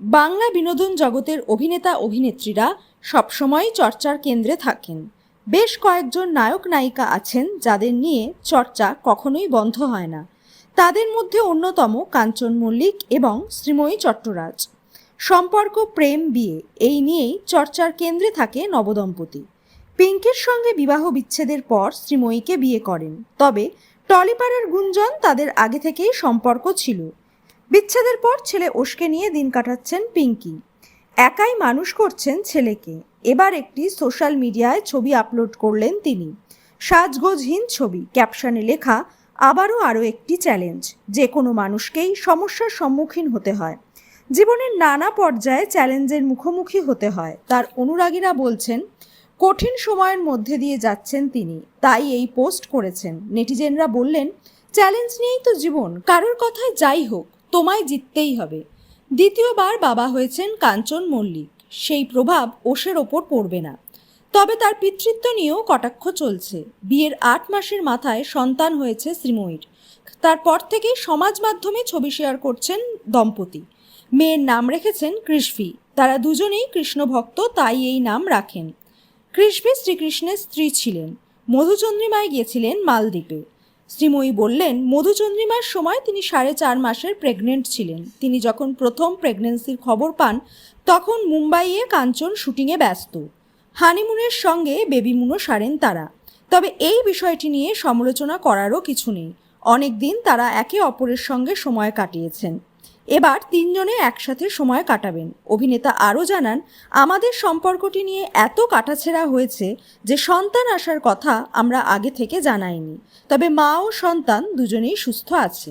বাংলা বিনোদন জগতের অভিনেতা অভিনেত্রীরা সবসময় চর্চার কেন্দ্রে থাকেন। বেশ কয়েকজন নায়ক নায়িকা আছেন যাদের নিয়ে চর্চা কখনোই বন্ধ হয় না। তাদের মধ্যে অন্যতম কাঞ্চন মল্লিক এবং শ্রীময়ী চট্টরাজ। সম্পর্ক, প্রেম, বিয়ে, এই নিয়েই চর্চার কেন্দ্রে থাকে নবদম্পতি। পিঙ্কের সঙ্গে বিবাহ বিচ্ছেদের পর শ্রীময়ীকে বিয়ে করেন। তবে টলিপাড়ার গুঞ্জন তাদের আগে থেকেই সম্পর্ক ছিল। বিচ্ছেদের পর ছেলে ওশকে নিয়ে দিন কাটাচ্ছেন পিঙ্কি। একাই মানুষ করছেন ছেলেকে। এবার একটি সোশ্যাল মিডিয়ায় ছবি আপলোড করলেন তিনি। সাজগোজহীন ছবি। ক্যাপশনে লেখা, আবারও আরও একটি চ্যালেঞ্জ। যে কোনো মানুষকেই সমস্যার সম্মুখীন হতে হয়। জীবনের নানা পর্যায়ে চ্যালেঞ্জের মুখোমুখি হতে হয়। তার অনুরাগীরা বলছেন, কঠিন সময়ের মধ্যে দিয়ে যাচ্ছেন তিনি। তাই এই পোস্ট করেছেন। নেটিজেনরা বললেন, চ্যালেঞ্জ নিয়েই তো জীবন। কারোর কথায় যাই হোক। তোমায় জিততেই হবে। দ্বিতীয়বার বাবা হয়েছেন কাঞ্চন মল্লিক। সেই প্রভাব ওষের ওপর পড়বে না। তবে তার পিতৃত্ব নিয়েও কটাক্ষ চলছে। বিয়ের আট মাসের মাথায় সন্তান হয়েছে শ্রীময়ীর। তারপর থেকেই সমাজ মাধ্যমে ছবি শেয়ার করছেন দম্পতি। মেয়ের নাম রেখেছেন কৃষ্ণি। তারা দুজনেই কৃষ্ণ ভক্ত, তাই এই নাম রাখেন। কৃষ্ণি শ্রীকৃষ্ণের স্ত্রী ছিলেন। মধুচন্দ্রিমায় গিয়েছিলেন মালদ্বীপে। শ্রীময়ী বললেন, মধুচন্দ্রিমার সময় তিনি সাড়ে চার মাসের প্রেগনেন্ট ছিলেন। তিনি যখন প্রথম প্রেগনেন্সির খবর পান, তখন মুম্বাইয়ে কাঞ্চন শুটিংয়ে ব্যস্ত। হানিমুনের সঙ্গে বেবিমুনও সারেন তারা। তবে এই বিষয়টি নিয়ে সমালোচনা করারও কিছু নেই। অনেক দিন তারা একে অপরের সঙ্গে সময় কাটিয়েছেন। এবার তিনজনে একসাথে সময় কাটাবেন। অভিনেতা আরও জানান, আমাদের সম্পর্কটি নিয়ে এত কাটাছেড়া হয়েছে যে সন্তান আসার কথা আমরা আগে থেকে জানাইনি। তবে মা ও সন্তান দুজনেই সুস্থ আছে।